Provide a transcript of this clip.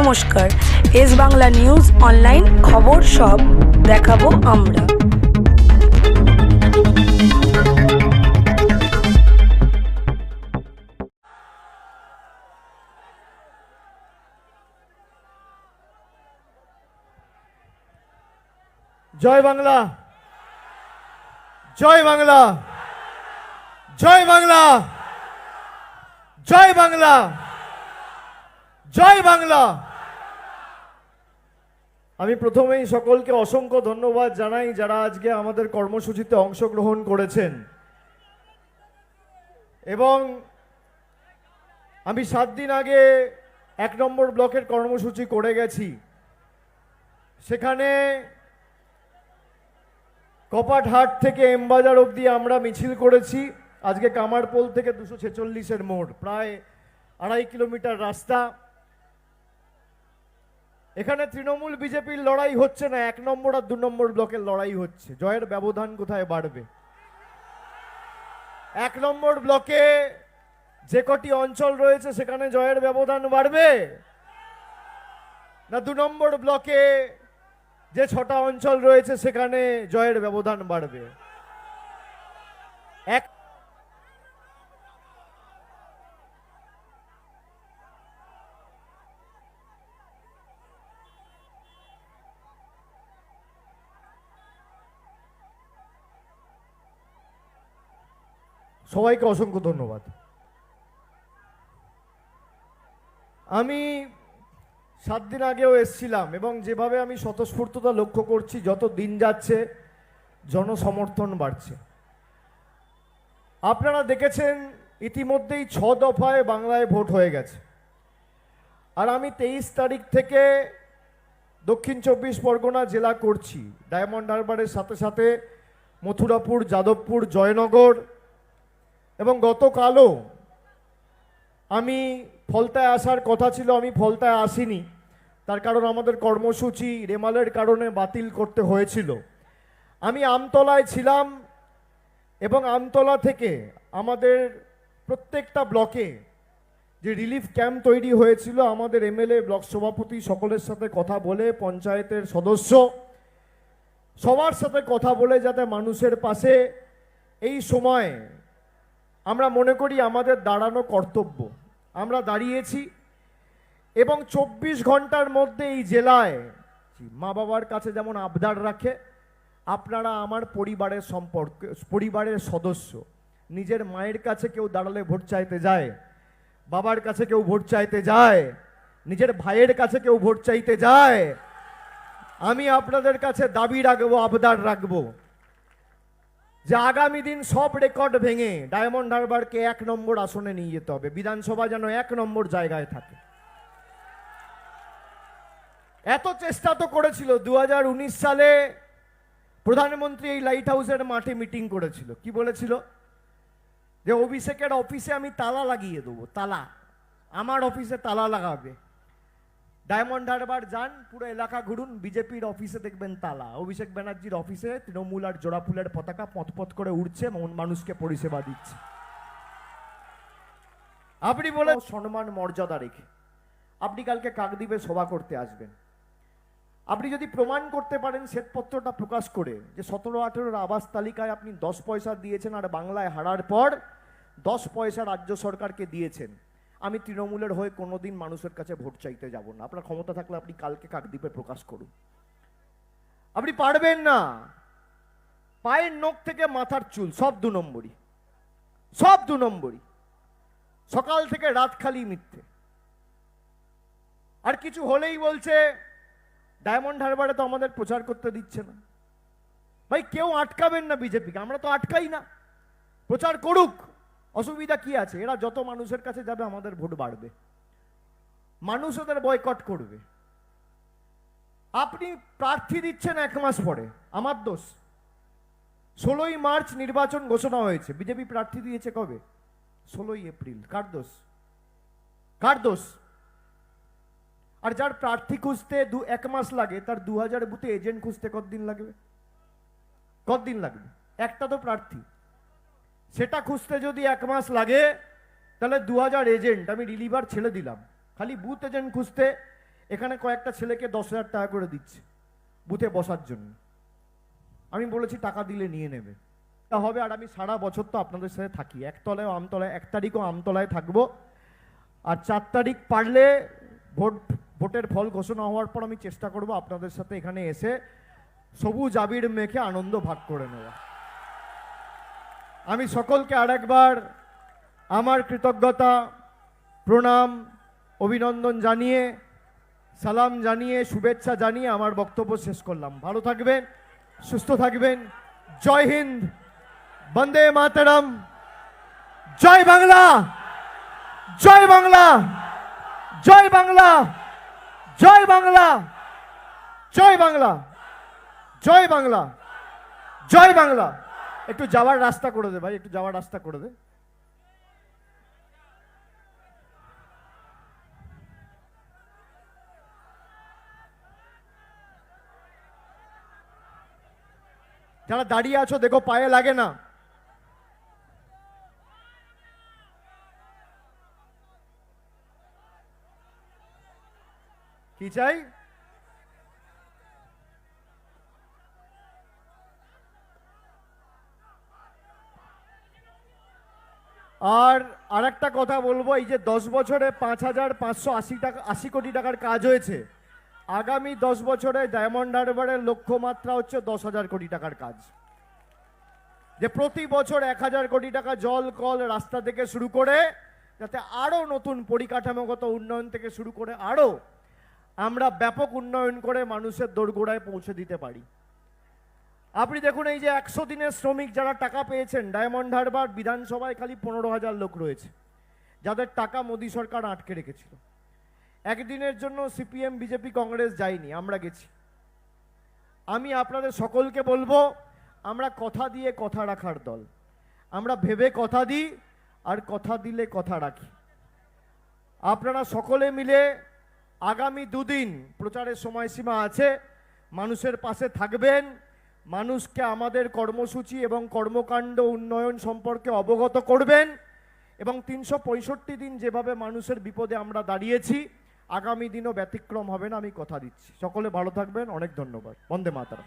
নমস্কার। S Bangla news online খবর সব দেখাবো আমরা। জয় বাংলা। জয় বাংলা। জয় বাংলা। জয় বাংলা। জয় বাংলা। আমি প্রথমেই সকলকে অসংখ্য ধন্যবাদ জানাই যারা আজকে আমাদের কর্মসূচিতে অংশগ্রহণ করেছেন। এবং আমি সাত দিন আগে এক নম্বর ব্লকের কর্মসূচি করে গেছি। সেখানে কপাটহাট থেকে এমবাজার অবধি আমরা মিছিল করেছি। আজকে কামারপোল থেকে দুশো ছেচল্লিশের মোড়, প্রায় আড়াই কিলোমিটার রাস্তা। এখানে তৃণমূল বিজেপির লড়াই হচ্ছে না, এক নম্বর আর দু নম্বর ব্লকের লড়াই হচ্ছে। জয়ের ব্যবধান কোথায় বাড়বে? এক নম্বর ব্লকে যে কটি অঞ্চল রয়েছে, সেখানে জয়ের ব্যবধান বাড়বে? না, দু নম্বর ব্লকে যে ছটা অঞ্চল রয়েছে, সেখানে জয়ের ব্যবধান বাড়বে? এক সবাইকে অসংখ্য ধন্যবাদ। আমি সাত দিন আগেও এসছিলাম এবং যেভাবে আমি স্বতঃস্ফূর্ততা লক্ষ্য করছি, যত দিন যাচ্ছে, জনসমর্থন বাড়ছে। আপনারা দেখেছেন, ইতিমধ্যেই ছ দফায় বাংলায় ভোট হয়ে গেছে। আর আমি তেইশ তারিখ থেকে দক্ষিণ চব্বিশ পরগনা জেলা করছি। ডায়মন্ড হারবারের সাথে সাথে মথুরাপুর, যাদবপুর, জয়নগর এবং গতকালও আমি ফলতায় আসার কথা ছিল, আমি ফলতায় আসিনি। তার কারণ আমাদের কর্মসূচি রেমালের কারণে বাতিল করতে হয়েছিল। আমি আমতলায় ছিলাম এবং আমতলা থেকে আমাদের প্রত্যেকটা ব্লকে যে রিলিফ ক্যাম্প তৈরি হয়েছিল, আমাদের এমএলএ, ব্লক সভাপতি সকলের সাথে কথা বলে, পঞ্চায়েতের সদস্য সবার সাথে কথা বলে যাতে মানুষের পাশে এই সময় আমরা মনে করি আমাদের দাঁড়ানো কর্তব্য। আমরা দাঁড়িয়েছি এবং চব্বিশ ঘণ্টার মধ্যে এই জেলায় মা বাবার কাছে যেমন আবদার রাখে, আপনারা আমার পরিবারের সম্পর্ক, পরিবারের সদস্য, নিজের মায়ের কাছে কেউ দাঁড়ালে ভোট চাইতে যায়, বাবার কাছে কেউ ভোট চাইতে যায়, নিজের ভাইয়ের কাছে কেউ ভোট চাইতে যায়, আমি আপনাদের কাছে দাবি রাখব, আবদার রাখব। যে আগামী দিন সব রেকর্ড ভেঙে ডায়মন্ড হারবারকে এক নম্বর আসনে নিয়ে যেতে হবে। বিধানসভা যেন এক নম্বর জায়গায় থাকে। এত চেষ্টা তো করেছিল। দু হাজার উনিশ সালে প্রধানমন্ত্রী এই লাইট হাউসের মাঠে মিটিং করেছিল। কি বলেছিল? যে অভিষেকের অফিসে আমি তালা লাগিয়ে দেবো, তালা। আমার অফিসে তালা লাগাবে। ডায়মন্ড হারবার যান, পুরো এলাকা ঘুরুন, বিজেপির অফিসে দেখবেন তালা। অভিষেক ব্যানার্জির অফিসে তৃণমূল আর জোড়া ফুলের পতাকা পথপথ করে উঠছে মন- মানুষকে পরিষেবা দিচ্ছে। আপনি বলে সম্মান, মর্যাদা রেখে। আপনি কালকে কাকদ্বীপে সভা করতে আসবেন। আপনি যদি প্রমাণ করতে পারেন শ্বেতপত্রটা প্রকাশ করে, যে সতেরো আঠেরোর আবাস তালিকায় আপনি দশ পয়সা দিয়েছেন আর বাংলায় হারার পর দশ পয়সা রাজ্য সরকারকে দিয়েছেন। আমি তৃণমূলের হয়ে কোনোদিন মানুষের কাছে ভোট চাইতে যাব না। আপনার ক্ষমতা থাকলে আপনি কালকে কাকদ্বীপে প্রকাশ করুন। আপনি পারবেন না। পায়ের নখ থেকে মাথার চুল, সব দু নম্বরই। সব দু নম্বরই। সকাল থেকে রাত খালি মিথ্যে। আর কিছু হলেই বলছে, ডায়মন্ড হারবারে তো আমাদের প্রচার করতে দিচ্ছে না। ভাই, কেউ আটকাবেন না বিজেপিকে। আমরা তো আটকাই না। প্রচার করুক। অসুবিধা কি আছে? এরা যত মানুষের কাছে যাবে, আমাদের ভোট বাড়বে। মানুষ ওদের বয়কট করবে। আপনি প্রার্থী দিচ্ছেন এক মাস পরে। আমার দোষ। ষোলোই মার্চ নির্বাচন ঘোষণা হয়েছে। বিজেপি প্রার্থী দিয়েছে কবে? ষোলোই এপ্রিল। কার দোষ? কার দোষ? আর যার প্রার্থী খুঁজতে দু, এক মাস লাগে, তার দু হাজার বুথে এজেন্ট খুঁজতে কতদিন লাগবে? কতদিন লাগবে? একটা তো প্রার্থী। সেটা খুঁজতে যদি এক মাস লাগে, তাহলে দু হাজার এজেন্ট আমি রিলিভার ছেড়ে দিলাম। খালি বুথ এজেন্ট খুঁজতে এখানে কয়েকটা ছেলেকে দশ হাজার টাকা করে দিচ্ছে বুথে বসার জন্য। আমি বলেছি, টাকা দিলে নিয়ে নেবে। তা হবে, আর আমি সারা বছর তো আপনাদের সাথে থাকি। একতলায় আমতলায় এক তারিখও আমতলায় থাকব। আর চার তারিখ পারলে ভোট, ভোটের ফল ঘোষণা হওয়ার পর আমি চেষ্টা করব আপনাদের সাথে এখানে এসে সবুজ আবির মেখে আনন্দ ভাগ করে নেওয়া আমি সকলকে আরেকবার আমার কৃতজ্ঞতা, প্রণাম, অভিনন্দন জানিয়ে, সালাম জানিয়ে, শুভেচ্ছা জানিয়ে আমার বক্তব্য শেষ করলাম। ভালো থাকবেন, সুস্থ থাকবেন। জয় হিন্দ, বন্দে মাতরম। জয় বাংলা জয় বাংলা জয় বাংলা জয় বাংলা জয় বাংলা জয় বাংলা জয় বাংলা। একটু যাওয়ার রাস্তা করে দে ভাই, একটু যাওয়ার রাস্তা করে দে। যারা দাঁড়িয়ে আছো, দেখো পায়ে লাগে না। কি চাই? আর আরেকটা কথা বলব, এই যে দশ বছরে পাঁচ হাজার পাঁচশো আশি টাকা, আশি কোটি টাকার কাজ হয়েছে, আগামী দশ বছরে ডায়মন্ড হারবারের লক্ষ্যমাত্রা হচ্ছে দশ হাজার কোটি টাকার কাজ। যে প্রতি বছর এক হাজার কোটি টাকা জল, কল রাস্তা থেকে শুরু করে, যাতে আরও নতুন পরিকাঠামোগত উন্নয়ন থেকে শুরু করে আরও আমরা ব্যাপক উন্নয়ন করে মানুষের দোরগোড়ায় পৌঁছে দিতে পারি। আপনি দেখুন এই যে একশো দিনের শ্রমিক যারা টাকা পেয়েছেন, ডায়মন্ড হারবার বিধানসভায় খালি পনেরো হাজার লোক রয়েছে, যাদের টাকা মোদী সরকার আটকে রেখেছিল। একদিনের জন্য সিপিএম, বিজেপি, কংগ্রেস যায়নি, আমরা গেছি। আমি আপনাদের সকলকে বলব, আমরা কথা দিয়ে কথা রাখার দল। আমরা ভেবে কথা দিই, আর কথা দিলে কথা রাখি। আপনারা সকলে মিলে আগামী দুদিন প্রচারের সময়সীমা আছে, মানুষের পাশে থাকবেন। মানুষকে আমাদের কর্মসূচি এবং কর্মকাণ্ড উন্নয়ন সম্পর্কে অবগত করবেন এবং তিনশো পঁয়ষট্টি দিন যেভাবে মানুষের বিপদে আমরা দাঁড়িয়েছি, আগামী দিনও ব্যতিক্রম হবে না আমি কথা দিচ্ছি। সকলে ভালো থাকবেন, অনেক ধন্যবাদ। বন্দে মাতারা